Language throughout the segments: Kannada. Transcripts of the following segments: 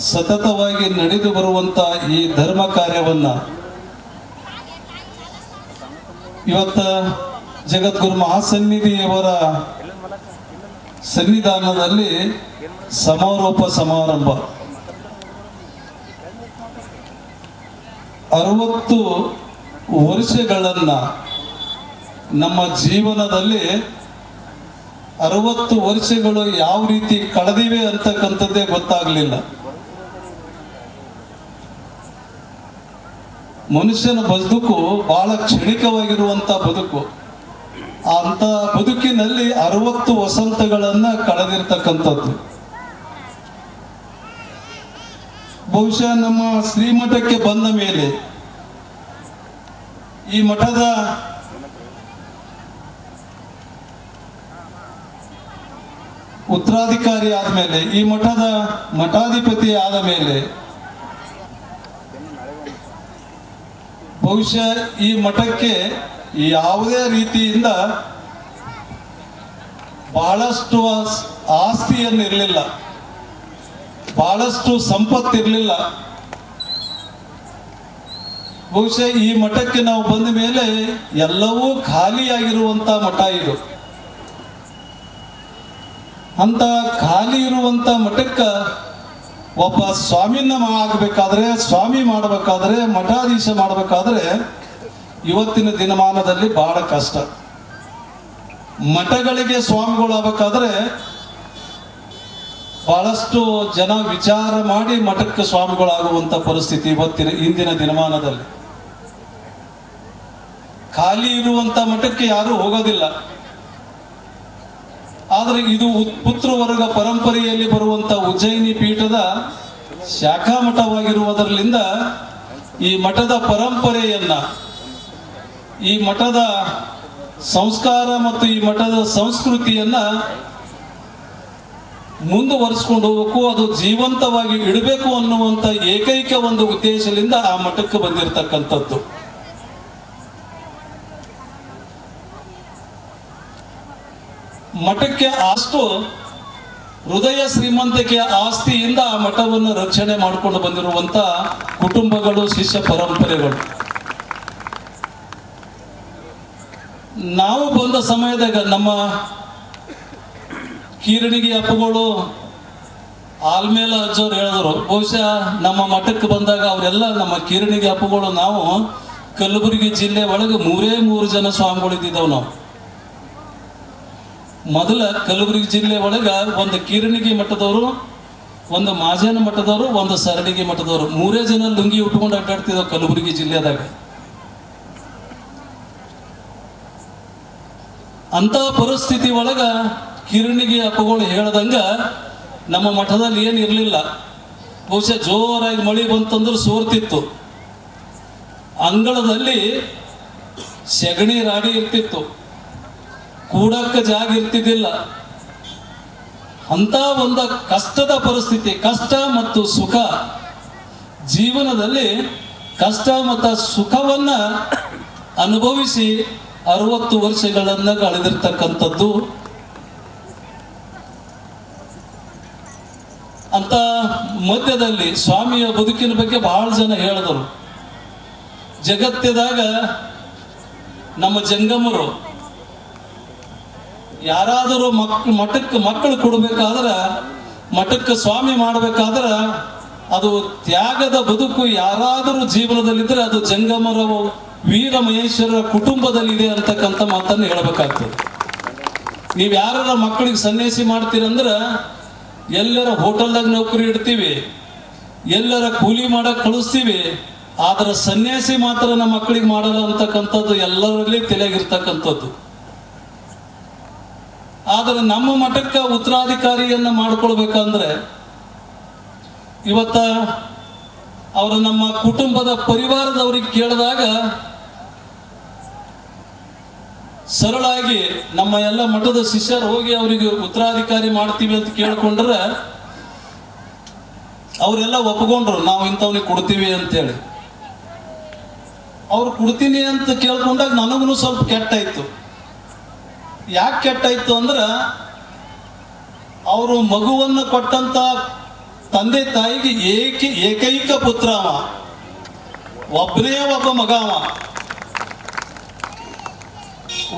ಸತತವಾಗಿ ನಡೆದು ಬರುವಂತ ಈ ಧರ್ಮ ಕಾರ್ಯವನ್ನ ಇವತ್ತ ಜಗದ್ಗುರು ಮಹಾಸನ್ನಿಧಿಯವರ ಸನ್ನಿಧಾನದಲ್ಲಿ ಸಮಾರೋಪ ಸಮಾರಂಭ. ಅರವತ್ತು ವರ್ಷಗಳನ್ನ ನಮ್ಮ ಜೀವನದಲ್ಲಿ ಅರವತ್ತು ವರ್ಷಗಳು ಯಾವ ರೀತಿ ಕಳೆದಿವೆ ಅಂತಕ್ಕಂಥದ್ದೇ ಗೊತ್ತಾಗ್ಲಿಲ್ಲ. ಮನುಷ್ಯನ ಬದುಕು ಬಹಳ ಕ್ಷಣಿಕವಾಗಿರುವಂತ ಬದುಕು. ಅಂತ ಬದುಕಿನಲ್ಲಿ ಅರವತ್ತು ವಸಂತಗಳನ್ನ ಕಳೆದಿರ್ತಕ್ಕಂಥದ್ದು. ಬಹುಶಃ ನಮ್ಮ ಶ್ರೀಮಠಕ್ಕೆ ಬಂದ ಮೇಲೆ ಈ ಮಠದ ಉತ್ತರಾಧಿಕಾರಿ ಆದ ಮೇಲೆ ಈ ಮಠದ ಮಠಾಧಿಪತಿ ಆದ ಮೇಲೆ ಬಹುಶಃ ಈ ಮಠಕ್ಕೆ ಯಾವುದೇ ರೀತಿಯಿಂದ ಬಹಳಷ್ಟು ಆಸ್ತಿಯನ್ನು ಇರಲಿಲ್ಲ ಬಹಳಷ್ಟು ಸಂಪತ್ತಿರಲಿಲ್ಲ. ಬಹುಶಃ ಈ ಮಠಕ್ಕೆ ನಾವು ಬಂದ ಮೇಲೆ ಎಲ್ಲವೂ ಖಾಲಿಯಾಗಿರುವಂತ ಮಠ ಇದು. ಅಂತ ಖಾಲಿ ಇರುವಂತ ಮಠಕ್ಕ ಒಬ್ಬ ಸ್ವಾಮಿನ ಆಗಬೇಕಾದ್ರೆ ಸ್ವಾಮಿ ಮಾಡಬೇಕಾದ್ರೆ, ಮಠಾಧೀಶ ಮಾಡಬೇಕಾದ್ರೆ ಇವತ್ತಿನ ದಿನಮಾನದಲ್ಲಿ ಬಹಳ ಕಷ್ಟ. ಮಠಗಳಿಗೆ ಸ್ವಾಮಿಗಳು ಆಗ್ಬೇಕಾದ್ರೆ ಬಹಳಷ್ಟು ಜನ ವಿಚಾರ ಮಾಡಿ ಮಠಕ್ಕೆ ಸ್ವಾಮಿಗಳಾಗುವಂತ ಪರಿಸ್ಥಿತಿ ಇವತ್ತಿನ ಇಂದಿನ ದಿನಮಾನದಲ್ಲಿ. ಖಾಲಿ ಇರುವಂತ ಮಠಕ್ಕೆ ಯಾರು ಹೋಗೋದಿಲ್ಲ. ಆದ್ರೆ ಇದು ಪುತ್ರವರ್ಗ ಪರಂಪರೆಯಲ್ಲಿ ಬರುವಂತ ಉಜ್ಜಯಿನಿ ಪೀಠದ ಶಾಖಾ ಮಠವಾಗಿರುವುದರಿಂದ ಈ ಮಠದ ಪರಂಪರೆಯನ್ನ, ಈ ಮಠದ ಸಂಸ್ಕಾರ ಮತ್ತು ಈ ಮಠದ ಸಂಸ್ಕೃತಿಯನ್ನ ಮುಂದುವರಿಸ್ಕೊಂಡು ಹೋಗಬೇಕು, ಅದು ಜೀವಂತವಾಗಿ ಇಡಬೇಕು ಅನ್ನುವಂತ ಏಕೈಕ ಒಂದು ಉದ್ದೇಶದಿಂದ ಆ ಮಠಕ್ಕೆ ಬಂದಿರತಕ್ಕಂಥದ್ದು. ಮಠಕ್ಕೆ ಅಷ್ಟು ಹೃದಯ ಶ್ರೀಮಂತಿಕೆಯ ಆಸ್ತಿಯಿಂದ ಆ ಮಠವನ್ನು ರಕ್ಷಣೆ ಮಾಡಿಕೊಂಡು ಬಂದಿರುವಂತ ಕುಟುಂಬಗಳು, ಶಿಷ್ಯ ಪರಂಪರೆಗಳು. ನಾವು ಬಂದ ಸಮಯದಾಗ ನಮ್ಮ ಕೀರಣಿಗೆ ಅಪ್ಪಗಳು, ಆಲ್ಮೇಲ ಅಜ್ಜವ್ರು ಹೇಳಿದ್ರು, ಬಹುಶಃ ನಮ್ಮ ಮಠಕ್ಕೆ ಬಂದಾಗ ಅವರೆಲ್ಲ ನಮ್ಮ ಕೀರಣಿಗೆ ಅಪ್ಪಗಳು, ನಾವು ಕಲಬುರಗಿ ಜಿಲ್ಲೆ ಒಳಗೆ ಮೂರೇ ಮೂರು ಜನ ಸ್ವಾಮಿಗಳು ಇದ್ದಿದ್ದೇವೆ ನಾವು. ಮೊದಲ ಕಲಬುರಗಿ ಜಿಲ್ಲೆ ಒಳಗೆ ಒಂದು ಕಿರಣಿಗೆ ಮಠದವರು, ಒಂದು ಮಾಜನ ಮಠದವರು, ಒಂದು ಸರಡಿಗೆ ಮಠದವರು. ಮೂರೇ ಜನ ಲುಂಗಿ ಉಟ್ಕೊಂಡು ಅಡ್ಡಾಡ್ತಿದ್ದಾವೆ ಕಲಬುರಗಿ ಜಿಲ್ಲೆದಾಗ ಅಂತ ಪರಿಸ್ಥಿತಿ ಒಳಗ ಕಿರಣಿಗೆ ಅಪ್ಪಗಳು ಹೇಳ್ದಂಗ ನಮ್ಮ ಮಠದಲ್ಲಿ ಏನು ಇರಲಿಲ್ಲ. ಬಹುಶಃ ಜೋರಾಗಿ ಮಳಿ ಬಂತಂದ್ರೆ ಸೋರ್ತಿತ್ತು. ಅಂಗಳದಲ್ಲಿ ಸೆಗಣಿ ರಾಡಿ ಇರ್ತಿತ್ತು. ಕೂಡಕ್ಕ ಜಾಗ ಇರ್ತಿದ್ದಿಲ್ಲ. ಅಂತ ಒಂದು ಕಷ್ಟದ ಪರಿಸ್ಥಿತಿ, ಕಷ್ಟ ಮತ್ತು ಸುಖ ಜೀವನದಲ್ಲಿ ಕಷ್ಟ ಮತ್ತು ಸುಖವನ್ನ ಅನುಭವಿಸಿ ಅರವತ್ತು ವರ್ಷಗಳನ್ನು ಕಳೆದಿರ್ತಕ್ಕಂಥದ್ದು. ಅಂತ ಮಧ್ಯದಲ್ಲಿ ಸ್ವಾಮಿಯ ಬದುಕಿನ ಬಗ್ಗೆ ಬಹಳ ಜನ ಹೇಳಿದರು. ಜಗತ್ತಿದಾಗ ನಮ್ಮ ಜಂಗಮರು ಯಾರಾದರೂ ಮಕ್ ಮಠಕ್ಕೆ ಮಕ್ಕಳು ಕೊಡಬೇಕಾದ್ರೆ, ಮಠಕ್ಕೆ ಸ್ವಾಮಿ ಮಾಡಬೇಕಾದ್ರೆ, ಅದು ತ್ಯಾಗದ ಬದುಕು ಯಾರಾದರೂ ಜೀವನದಲ್ಲಿದ್ದರೆ ಅದು ಜಂಗಮರ ವೀರ ಮಹೇಶ್ವರರ ಕುಟುಂಬದಲ್ಲಿದೆ ಅಂತಕ್ಕಂಥ ಮಾತನ್ನು ಹೇಳಬೇಕಾಗ್ತದೆ. ನೀವು ಯಾರ ಮಕ್ಕಳಿಗೆ ಸನ್ಯಾಸಿ ಮಾಡ್ತೀರಂದ್ರೆ, ಎಲ್ಲರ ಹೋಟೆಲ್ದಾಗ ನೌಕರಿ ಇಡ್ತೀವಿ, ಎಲ್ಲರ ಕೂಲಿ ಮಾಡಕ್ ಕಳಿಸ್ತೀವಿ, ಆದ್ರೆ ಸನ್ಯಾಸಿ ಮಾತ್ರ ನಮ್ಮ ಮಕ್ಕಳಿಗೆ ಮಾಡಲ್ಲ ಅಂತಕ್ಕಂಥದ್ದು ಎಲ್ಲರಲ್ಲಿ ತಲೆಗಿರ್ತಕ್ಕಂಥದ್ದು ಆದರೆ ನಮ್ಮ ಮಠಕ್ಕೆ ಉತ್ತರಾಧಿಕಾರಿಯನ್ನು ಮಾಡ್ಕೊಳ್ಬೇಕಂದ್ರೆ ಇವತ್ತ ಅವರು ನಮ್ಮ ಕುಟುಂಬದ ಪರಿವಾರದವ್ರಿಗೆ ಕೇಳಿದಾಗ ಸರಳಾಗಿ ನಮ್ಮ ಎಲ್ಲ ಮಠದ ಶಿಷ್ಯರು ಹೋಗಿ ಅವರಿಗೆ ಉತ್ತರಾಧಿಕಾರಿ ಮಾಡ್ತೀವಿ ಅಂತ ಕೇಳಿಕೊಂಡ್ರೆ ಅವರೆಲ್ಲ ಒಪ್ಕೊಂಡ್ರು, ನಾವು ಇಂಥವ್ನಿಗೆ ಕೊಡ್ತೀವಿ ಅಂತೇಳಿ. ಅವ್ರು ಕೊಡ್ತೀನಿ ಅಂತ ಕೇಳ್ಕೊಂಡಾಗ ನನಗೂ ಸ್ವಲ್ಪ ಕೆಟ್ಟಾಯ್ತು. ಯಾಕೆ ಕೆಟ್ಟಾಯ್ತು ಅಂದ್ರೆ ಅವರು ಮಗುವನ್ನು ಕೊಟ್ಟಂತ ತಂದೆ ತಾಯಿಗೆ ಏಕ ಏಕೈಕ ಪುತ್ರ ಅವ. ಒಬ್ಬನೇ ಒಬ್ಬ ಮಗ ಅವ.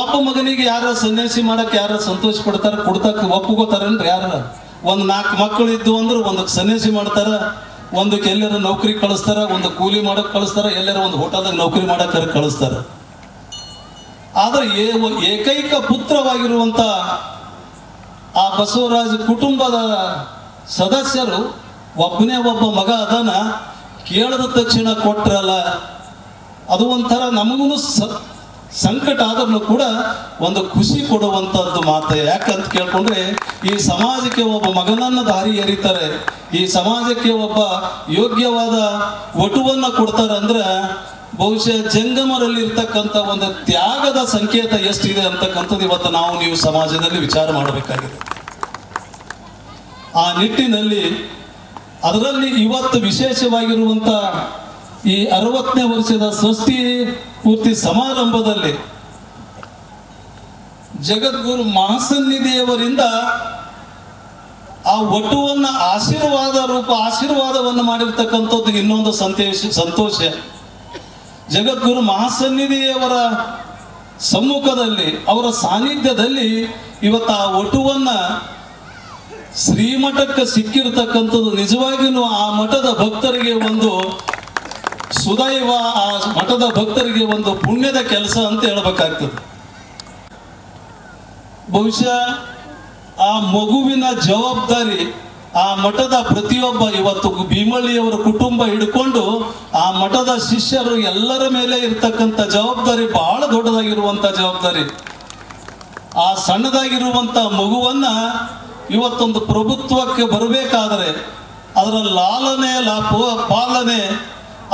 ಒಬ್ಬ ಮಗನಿಗೆ ಯಾರ ಸನ್ಯಾಸಿ ಮಾಡಕ್ ಯಾರ ಸಂತೋಷ ಪಡ್ತಾರ ಕೊಡ್ತಕ್ಕ ಒಪ್ಪುಗೋತಾರನ್ರಿ ಯಾರ? ಒಂದು ನಾಲ್ಕು ಮಕ್ಕಳು ಇದ್ದು ಅಂದ್ರೆ ಒಂದಕ್ಕೆ ಸನ್ಯಾಸಿ ಮಾಡ್ತಾರ ಒಂದಕ್ಕೆ ಎಲ್ಲರ ನೌಕರಿ ಕಳಿಸ್ತಾರ, ಒಂದು ಕೂಲಿ ಮಾಡಕ್ ಕಳಿಸ್ತಾರ, ಎಲ್ಲರ ಒಂದು ಹೋಟೆಲ್ದಾಗ ನೌಕರಿ ಮಾಡಕ್ ಕಳಿಸ್ತಾರ? ಆದ್ರೆ ಏಕೈಕ ಪುತ್ರವಾಗಿರುವಂತ ಆ ಬಸವರಾಜ ಕುಟುಂಬದ ಸದಸ್ಯರು ಒಬ್ಬನೇ ಒಬ್ಬ ಮಗ ಅದನ ಕೇಳದ ತಕ್ಷಣ ಕೊಟ್ರಲ್ಲ. ಅದು ಒಂಥರ ನಮಗೂ ಸಂಕಟ ಆದ್ರೂ ಕೂಡ ಒಂದು ಖುಷಿ ಕೊಡುವಂಥದ್ದು ಮಾತು ಯಾಕಂತ ಕೇಳ್ಕೊಂಡ್ರೆ ಈ ಸಮಾಜಕ್ಕೆ ಒಬ್ಬ ಮಗನನ್ನು ದಾರಿ ಎರಿತಾರೆ. ಈ ಸಮಾಜಕ್ಕೆ ಒಬ್ಬ ಯೋಗ್ಯವಾದ ವಟುವನ್ನ ಕೊಡ್ತಾರೆ ಅಂದ್ರೆ ಬಹುಶಃ ಜಂಗಮರಲ್ಲಿ ಇರ್ತಕ್ಕಂಥ ಒಂದು ತ್ಯಾಗದ ಸಂಕೇತ ಎಷ್ಟಿದೆ ಅಂತಕ್ಕಂಥದ್ದು ಇವತ್ತು ನಾವು ನೀವು ಸಮಾಜದಲ್ಲಿ ವಿಚಾರ ಮಾಡಬೇಕಾಗಿದೆ. ಆ ನಿಟ್ಟಿನಲ್ಲಿ ಅದರಲ್ಲಿ ಇವತ್ತು ವಿಶೇಷವಾಗಿರುವಂತ ಈ ಅರವತ್ತನೇ ವರ್ಷದ ಸೃಷ್ಟಿ ಪೂರ್ತಿ ಸಮಾರಂಭದಲ್ಲಿ ಜಗದ್ಗುರು ಮಹಾಸನ್ನಿಧಿಯವರಿಂದ ಆ ಒಟ್ಟುವನ್ನ ಆಶೀರ್ವಾದ ರೂಪ, ಆಶೀರ್ವಾದವನ್ನು ಮಾಡಿರ್ತಕ್ಕಂಥದ್ದು ಇನ್ನೊಂದು ಸಂತೋಷ ಸಂತೋಷ. ಜಗದ್ಗುರು ಮಹಾಸನ್ನಿಧಿಯವರ ಸಮ್ಮುಖದಲ್ಲಿ, ಅವರ ಸಾನ್ನಿಧ್ಯದಲ್ಲಿ ಇವತ್ತು ಆ ಒಟುವನ್ನ ಶ್ರೀಮಠಕ್ಕೆ ಸಿಕ್ಕಿರತಕ್ಕಂಥದ್ದು ನಿಜವಾಗಿಯೂ ಆ ಮಠದ ಭಕ್ತರಿಗೆ ಒಂದು ಸುದೈವ, ಆ ಮಠದ ಭಕ್ತರಿಗೆ ಒಂದು ಪುಣ್ಯದ ಕೆಲಸ ಅಂತ ಹೇಳ್ಬೇಕಾಗ್ತದೆ. ಬಹುಶಃ ಆ ಮಗುವಿನ ಜವಾಬ್ದಾರಿ ಆ ಮಠದ ಪ್ರತಿಯೊಬ್ಬ ಇವತ್ತು ಭೀಮಳ್ಳಿಯವರ ಕುಟುಂಬ ಹಿಡ್ಕೊಂಡು ಆ ಮಠದ ಶಿಷ್ಯರು ಎಲ್ಲರ ಮೇಲೆ ಇರ್ತಕ್ಕಂಥ ಜವಾಬ್ದಾರಿ ಬಹಳ ದೊಡ್ಡದಾಗಿರುವಂತ ಜವಾಬ್ದಾರಿ. ಆ ಸಣ್ಣದಾಗಿರುವಂತ ಮಗುವನ್ನ ಇವತ್ತೊಂದು ಪ್ರಭುತ್ವಕ್ಕೆ ಬರಬೇಕಾದರೆ ಅದರ ಲಾಲನೆ ಪಾಲನೆ,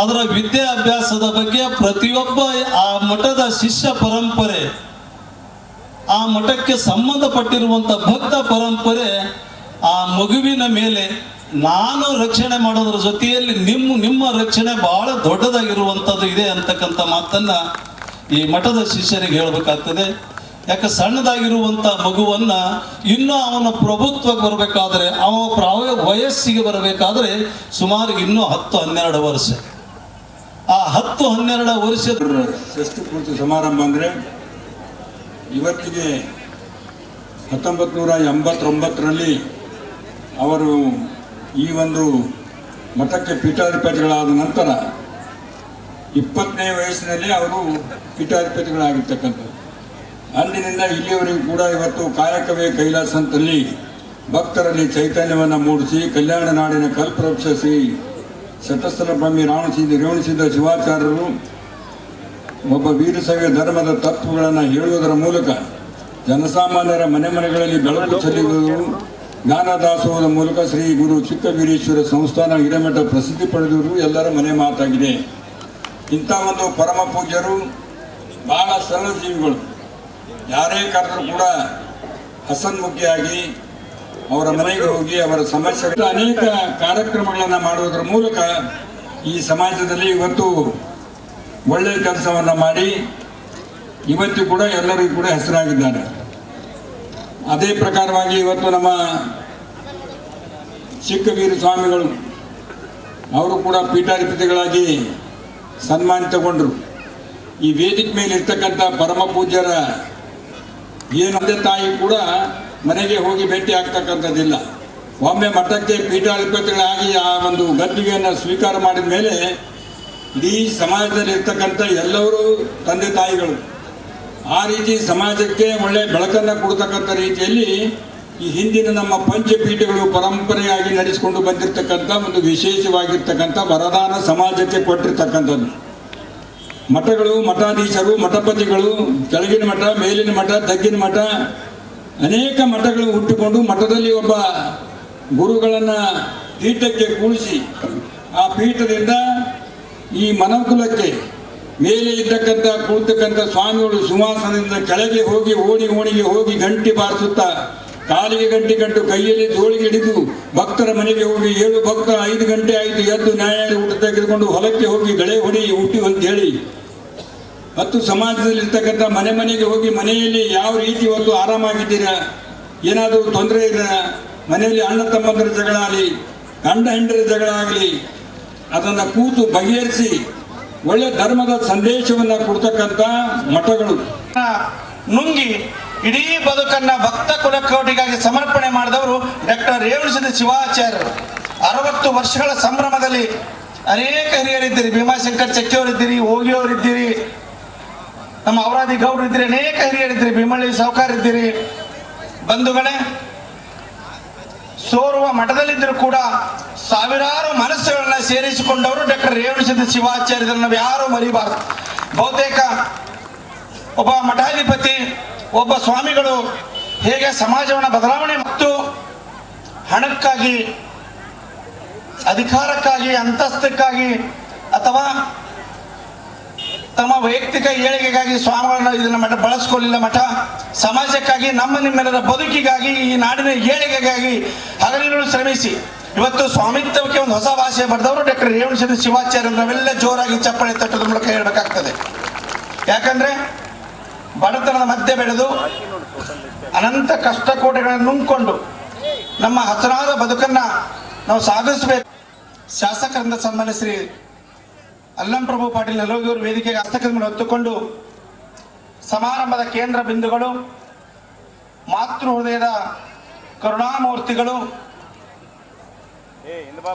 ಅದರ ವಿದ್ಯಾಭ್ಯಾಸದ ಬಗ್ಗೆ ಪ್ರತಿಯೊಬ್ಬ ಆ ಮಠದ ಶಿಷ್ಯ ಪರಂಪರೆ, ಆ ಮಠಕ್ಕೆ ಸಂಬಂಧಪಟ್ಟಿರುವಂತ ಭಕ್ತ ಪರಂಪರೆ ಆ ಮಗುವಿನ ಮೇಲೆ ನಾನು ರಕ್ಷಣೆ ಮಾಡೋದ್ರ ಜೊತೆಯಲ್ಲಿ ನಿಮ್ಮ ನಿಮ್ಮ ರಕ್ಷಣೆ ಬಹಳ ದೊಡ್ಡದಾಗಿರುವಂಥದ್ದು ಇದೆ ಅಂತಕ್ಕಂಥ ಮಾತನ್ನ ಈ ಮಠದ ಶಿಷ್ಯರಿಗೆ ಹೇಳಬೇಕಾಗ್ತದೆ. ಯಾಕೆ ಸಣ್ಣದಾಗಿರುವಂತ ಮಗುವನ್ನ ಇನ್ನೂ ಅವನ ಪ್ರಭುತ್ವಕ್ಕೆ ಬರಬೇಕಾದ್ರೆ ಅವ ಪ್ರಾಯ ವಯಸ್ಸಿಗೆ ಬರಬೇಕಾದ್ರೆ ಸುಮಾರು ಇನ್ನೂ ಹತ್ತು, ಹನ್ನೆರಡು ವರ್ಷ. ಆ ಹತ್ತು, ಹನ್ನೆರಡು ವರ್ಷದ ಷಷ್ಠಿ ಪೂರ್ತಿ ಸಮಾರಂಭ ಅಂದರೆ ಇವತ್ತಿಗೆ ಹತ್ತೊಂಬತ್ತು ನೂರ ಎಂಬತ್ತೊಂಬತ್ತರಲ್ಲಿ ಅವರು ಈ ಒಂದು ಮಠಕ್ಕೆ ಪೀಠಾಧಿಪತಿಗಳಾದ ನಂತರ ಇಪ್ಪತ್ತನೇ ವಯಸ್ಸಿನಲ್ಲಿ ಅವರು ಪೀಠಾಧಿಪತಿಗಳಾಗಿರ್ತಕ್ಕಂಥದ್ದು. ಅಂದಿನಿಂದ ಇಲ್ಲಿಯವರೆಗೂ ಕೂಡ ಇವತ್ತು ಕಾಯಕವೇ ಕೈಲಾಸ ಅಂತಲ್ಲಿ ಭಕ್ತರಲ್ಲಿ ಚೈತನ್ಯವನ್ನು ಮೂಡಿಸಿ, ಕಲ್ಯಾಣ ನಾಡಿನ ಕಲ್ಪವೃಕ್ಷ ಶ್ರೀ ಶತಸ್ಥಲ ಬ್ರಹ್ಮಿ ರಾವಣಸಿದ್ದ ಶಿವಾಚಾರ್ಯರು ಒಬ್ಬ ವೀರಶೈವ ಧರ್ಮದ ತತ್ವಗಳನ್ನು ಹೇಳುವುದರ ಮೂಲಕ ಜನಸಾಮಾನ್ಯರ ಮನೆ ಮನೆಗಳಲ್ಲಿ ಬೆಳಕು ಚೆಲ್ಲಿರುವುದು ಜ್ಞಾನದಾಸೋಹದ ಮೂಲಕ ಶ್ರೀ ಗುರು ಚಿಕ್ಕವೀರೇಶ್ವರ ಸಂಸ್ಥಾನ ಹಿರೇಮಠ ಪ್ರಸಿದ್ಧಿ ಪಡೆದವರು ಎಲ್ಲರ ಮನೆ ಮಾತಾಗಿದೆ. ಇಂಥ ಒಂದು ಪರಮ ಪೂಜ್ಯರು ಬಹಳ ಸರಳ ಜೀವಿಗಳು. ಯಾರೇ ಕರೆದರೂ ಕೂಡ ಹಸನ್ಮುಖಿಯಾಗಿ ಅವರ ಮನೆಗೆ ಹೋಗಿ ಅವರ ಸಮಸ್ಯೆ ಅನೇಕ ಕಾರ್ಯಕ್ರಮಗಳನ್ನು ಮಾಡುವುದರ ಮೂಲಕ ಈ ಸಮಾಜದಲ್ಲಿ ಇವತ್ತು ಒಳ್ಳೆಯ ಕೆಲಸವನ್ನು ಮಾಡಿ ಇವತ್ತು ಕೂಡ ಎಲ್ಲರಿಗೂ ಕೂಡ ಹೆಸರಾಗಿದ್ದಾರೆ. ಅದೇ ಪ್ರಕಾರವಾಗಿ ಇವತ್ತು ನಮ್ಮ ಚಿಕ್ಕವೀರ ಸ್ವಾಮಿಗಳು ಅವರು ಕೂಡ ಪೀಠಾಧಿಪತಿಗಳಾಗಿ ಸನ್ಮಾನಿತಗೊಂಡರು. ಈ ವೇದಿಕೆ ಮೇಲೆ ಇರ್ತಕ್ಕಂಥ ಪರಮ ಪೂಜ್ಯರ ಏನು ತಂದೆ ತಾಯಿ ಕೂಡ ಮನೆಗೆ ಹೋಗಿ ಭೇಟಿ ಆಗ್ತಕ್ಕಂಥದ್ದಿಲ್ಲ. ಒಮ್ಮೆ ಮಠಕ್ಕೆ ಪೀಠಾಧಿಪತಿಗಳಾಗಿ ಆ ಒಂದು ಗದ್ದುಗೆಯನ್ನು ಸ್ವೀಕಾರ ಮಾಡಿದ ಮೇಲೆ ಇಡೀ ಸಮಾಜದಲ್ಲಿ ಇರ್ತಕ್ಕಂಥ ಎಲ್ಲರೂ ತಂದೆ ತಾಯಿಗಳು ಆ ರೀತಿ ಸಮಾಜಕ್ಕೆ ಒಳ್ಳೆ ಬೆಳಕನ್ನು ಕೊಡ್ತಕ್ಕಂಥ ರೀತಿಯಲ್ಲಿ ಈ ಹಿಂದಿನ ನಮ್ಮ ಪಂಚಪೀಠಗಳು ಪರಂಪರೆಯಾಗಿ ನಡೆಸಿಕೊಂಡು ಬಂದಿರತಕ್ಕಂಥ ಒಂದು ವಿಶೇಷವಾಗಿರ್ತಕ್ಕಂಥ ವರದಾನ ಸಮಾಜಕ್ಕೆ ಕೊಟ್ಟಿರ್ತಕ್ಕಂಥದ್ದು. ಮಠಗಳು, ಮಠಾಧೀಶರು, ಮಠಪತಿಗಳು, ಕೆಳಗಿನ ಮಠ, ಮೇಲಿನ ಮಠ ತಗ್ಗಿನ ಮಠ, ಅನೇಕ ಮಠಗಳು ಹುಟ್ಟಿಕೊಂಡು ಮಠದಲ್ಲಿ ಒಬ್ಬ ಗುರುಗಳನ್ನು ಪೀಠಕ್ಕೆ ಕೂಡಿಸಿ ಆ ಪೀಠದಿಂದ ಈ ಮನಕುಲಕ್ಕೆ ಮೇಲೆ ಇದ್ದಕ್ಕಂಥ ಕುಳಿತಕ್ಕಂಥ ಸ್ವಾಮಿಗಳು ಸಿಂಹಾಸನದಿಂದ ಕೆಳಗೆ ಹೋಗಿ ಓಣಿ ಓಣಿಗೆ ಹೋಗಿ ಗಂಟಿ ಬಾರಿಸುತ್ತಾ, ಕಾಲಿಗೆ ಗಂಟೆ ಗಂಟು ಕೈಯಲ್ಲಿ ಜೋಳಿಗೆ ಹಿಡಿದು ಭಕ್ತರ ಮನೆಗೆ ಹೋಗಿ ಏಳು ಭಕ್ತ ಐದು ಗಂಟೆ ಆಯಿತು ಎದ್ದು ನ್ಯಾಯಾಲಯ ಊಟ ತೆಗೆದುಕೊಂಡು ಹೊಲಕ್ಕೆ ಹೋಗಿ ಗಳೆ ಹೊಡಿ ಹುಟ್ಟಿ ಅಂತ ಹೇಳಿ ಮತ್ತು ಸಮಾಜದಲ್ಲಿ ಇರ್ತಕ್ಕಂಥ ಮನೆ ಮನೆಗೆ ಹೋಗಿ ಮನೆಯಲ್ಲಿ ಯಾವ ರೀತಿ ಒಂದು ಆರಾಮಾಗಿದ್ದೀರಾ? ಏನಾದರೂ ತೊಂದರೆ ಇದೆ ಮನೆಯಲ್ಲಿ ಅಣ್ಣ ತಮ್ಮಂದರ ಜಗಳ ಆಗಲಿ, ಗಂಡ ಹೆಂಡರ ಜಗಳ ಆಗಲಿ, ಅದನ್ನು ಕೂತು ಬಗೆಹರಿಸಿ ಒಳ್ಳೆ ಧರ್ಮದ ಸಂದೇಶವನ್ನ ಕೊಡ್ತಕ್ಕಂಥ ಮಠಗಳು. ನುಂಗಿ ಇಡೀ ಬದುಕನ್ನ ಭಕ್ತ ಕುಲಕೋಟಿಗಾಗಿ ಸಮರ್ಪಣೆ ಮಾಡಿದವರು ಡಾಕ್ಟರ್ ರೇವಣಸಿದ್ಧ ಶಿವಾಚಾರ್ಯರು. ಅರವತ್ತು ವರ್ಷಗಳ ಸಂಭ್ರಮದಲ್ಲಿ ಅನೇಕ ಹಿರಿಯರಿದ್ದೀರಿ. ಭೀಮಾಶಂಕರ್ ಚಕ್ಕಿಯವರಿದ್ದೀರಿ, ಹೋಗಿಯವರಿದ್ದೀರಿ. ನಮ್ಮ ಅವರಾದಿ ಇದ್ದೀರಿ ಅನೇಕ ಹಿರಿಯರಿದ್ದೀರಿ. ಭೀಮಳ್ಳಿ ಸಹಕಾರ ಇದ್ದೀರಿ ಬಂಧುಗಳೇ, ಸೋರುವ ಮಠದಲ್ಲಿದ್ದರೂ ಕೂಡ ಸಾವಿರಾರು ಮನಸ್ಸುಗಳನ್ನ ಸೇರಿಸಿಕೊಂಡವರು ಡಾಕ್ಟರ್ ರೇವಣಸಿದ್ಧ ಶಿವಾಚಾರ್ಯರನ್ನು ಯಾರು ಯಾರೂ ಮರಿಬಾರದು. ಬಹುತೇಕ ಒಬ್ಬ ಮಠಾಧಿಪತಿ, ಒಬ್ಬ ಸ್ವಾಮಿಗಳು ಹೇಗೆ ಸಮಾಜವನ್ನು ಬದಲಾವಣೆ ಮತ್ತು ಹಣಕ್ಕಾಗಿ, ಅಧಿಕಾರಕ್ಕಾಗಿ, ಅಂತಸ್ತಕ್ಕಾಗಿ ಅಥವಾ ತಮ್ಮ ವೈಯಕ್ತಿಕ ಏಳಿಗೆಗಾಗಿ ಸ್ವಾಮಿಗಳನ್ನ ಇದನ್ನ ಮಠ ಬಳಸ್ಕೊಳ್ಳಿಲ್ಲ ಮಠ, ಸಮಾಜಕ್ಕಾಗಿ, ನಮ್ಮ ನಿಮ್ಮೆಲ್ಲರ ಬದುಕಿಗಾಗಿ, ಈ ನಾಡಿನ ಏಳಿಗೆಗಾಗಿ ಹಗಲಿರುಳು ಶ್ರಮಿಸಿ. ಇವತ್ತು ಸ್ವಾಮಿತ್ವಕ್ಕೆ ಒಂದು ಹೊಸ ಭಾಷೆ ಬರೆದವರು ಡಾಕ್ಟರ್ ರೇವಣಸಿದ್ಧ ಶಿವಾಚಾರ್ಯ ನಾವೆಲ್ಲ ಜೋರಾಗಿ ಚಪ್ಪಳೆ ತಟ್ಟದ ಮೂಲಕ ಹೇಳಬೇಕಾಗ್ತದೆ. ಯಾಕಂದ್ರೆ ಬಡತನದ ಮಧ್ಯೆ ಬೆಳೆದು ಅನಂತ ಕಷ್ಟ ಕೋಟೆಗಳನ್ನು ನುಂಗ್ಕೊಂಡು ನಮ್ಮ ಹಸನಾದ ಬದುಕನ್ನ ನಾವು ಸಾಗಿಸಬೇಕು. ಶಾಸಕರಿಂದ ಸನ್ಮಾನ್ಯ ಶ್ರೀ ಅಲ್ಲಂ ಪ್ರಭು ಪಾಟೀಲ್ ನಲೋಗಿಯವರು ವೇದಿಕೆಗೆ ಹಸ್ತಕದ ಮೇಲೆ ಹೊತ್ತುಕೊಂಡು ಸಮಾರಂಭದ ಕೇಂದ್ರ ಬಿಂದುಗಳು, ಮಾತೃ ಹೃದಯದ ಕರುಣಾಮೂರ್ತಿಗಳು ஏய் இந்த